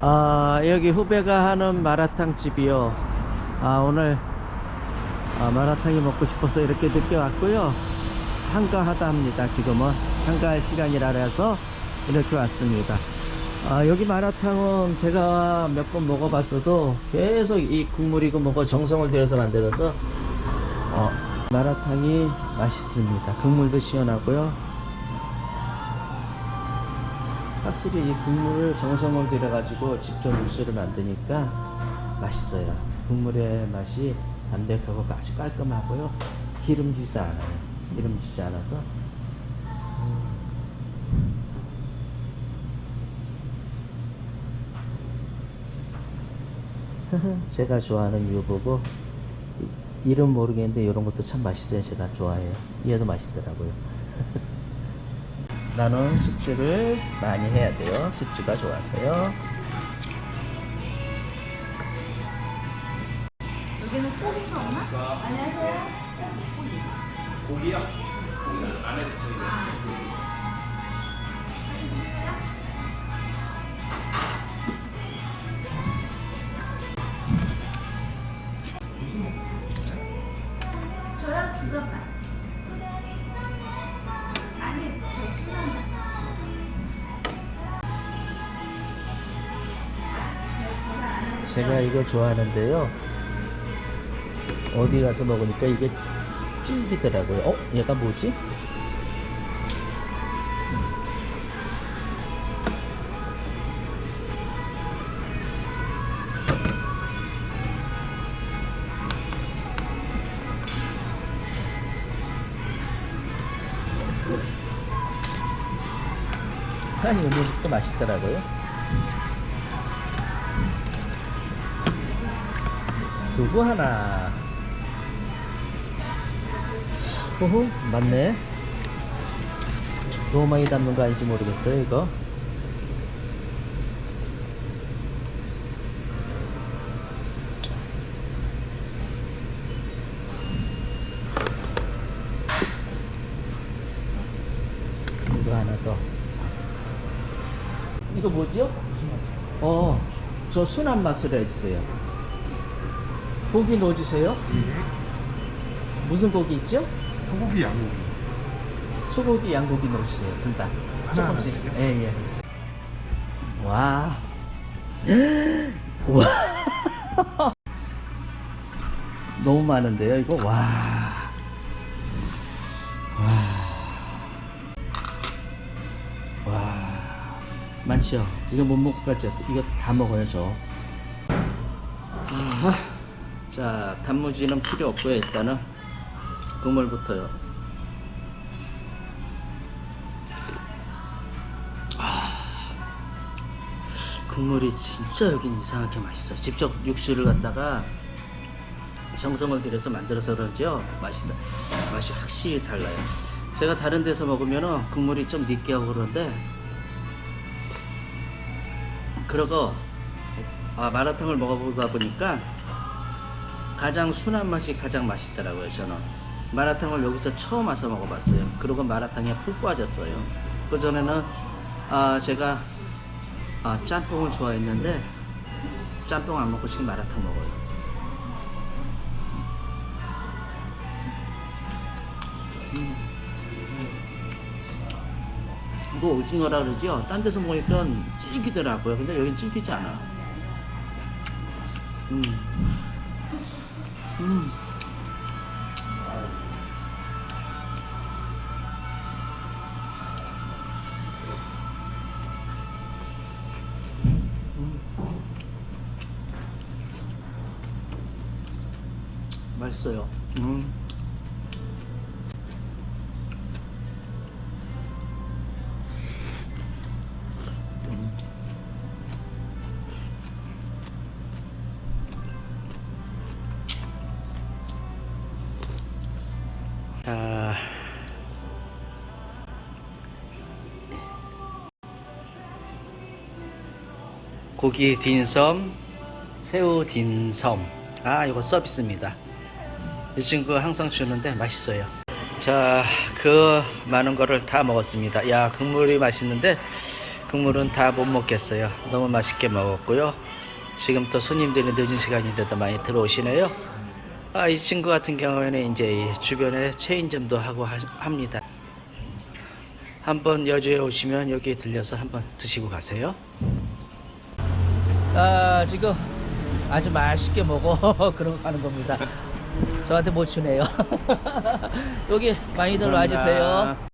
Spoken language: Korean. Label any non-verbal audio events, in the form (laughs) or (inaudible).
아, 여기 후배가 하는 마라탕 집이요. 아, 오늘 아, 마라탕이 먹고 싶어서 이렇게 늦게 왔고요. 한가하다 합니다. 지금은 한가할 시간이라 해서 이렇게 왔습니다. 아, 여기 마라탕은 제가 몇 번 먹어봤어도 계속 이 국물이고 뭐고 정성을 들여서 만들어서 어, 마라탕이 맛있습니다. 국물도 시원하고요. 확실히 이 국물을 정성을 들여가지고 직접 육수를 만드니까 맛있어요. 국물의 맛이 담백하고 아주 깔끔하고요. 기름지도 않아요. 기름지지 않아서. (laughs) 제가 좋아하는 유부고 이- 이름 모르겠는데 이런 것도 참 맛있어요. 제가 좋아해요. 얘도 맛있더라고요. (laughs) 나는 숙주를 많이 해야 돼요. 숙주가 좋아서요. 여기는 고기가 없나? 안녕하세요. 저요 두점만. 아니 제가 이거 좋아하는데요. 어디 가서 먹으니까 이게 찔기더라고요. 어? 얘가 뭐지? 아니, 이것도 맛있더라고요. 두부 하나. 호호, 맞네. 너무 많이 담는 거 아닌지 모르겠어요, 이거. 이거 하나 더. 이거 뭐죠? 어, 저 순한 맛을 해주세요. 고기 넣어주세요. 무슨 고기 있죠? 소고기 양고기 소고기, 양고기 넣어주세요. 둘 다. 조금씩. 하나씩요? 예, 예. 와. (gasps) 와. (laughs) 너무 많은데요, 이거? 와. 와. 와. 많죠? 이거 못 먹을 것 같죠? 이거 다 먹어요, 저. 아, 자, 단무지는 필요 없고요, 일단은. 국물부터요. 국물이 진짜 여긴 이상하게 맛있어. 직접 육수를 갖다가 정성을 들여서 만들어서 그런지요. 맛있다. 맛이 확실히 달라요. 제가 다른 데서 먹으면은 국물이 좀 느끼하고 그러는데 그러고 아, 마라탕을 먹어보다 보니까 가장 순한 맛이 가장 맛있더라고요. 저는 마라탕을 여기서 처음 와서 먹어봤어요. 그리고 마라탕에 푹 빠졌어요. 그 전에는 아, 제가 아, 짬뽕을 좋아했는데 짬뽕 안 먹고 지금 마라탕 먹어요. 음. 이거 오징어라 그러죠? 딴 데서 먹으니까 찔기더라고요. 근데 여긴 찔기지 않아. 음. 음. 맛있어요. 음. 고기 딘섬, 새우 딘섬. 아, 이거 서비스입니다. 이 친구 항상 주는데 맛있어요. 자, 그 많은 거를 다 먹었습니다. 야, 국물이 맛있는데 국물은 다 못 먹겠어요. 너무 맛있게 먹었고요. 지금 또 손님들이 늦은 시간인데도 많이 들어오시네요. 아, 이 친구 같은 경우에는 이제 이 주변에 체인점도 하고 하- 합니다. 한번 여주에 오시면 여기 들려서 한번 드시고 가세요. 아, 지금 아주 맛있게 먹어 (laughs) 그러고 가는 겁니다. 저한테 못 주네요. (laughs) 여기 많이들 와주세요.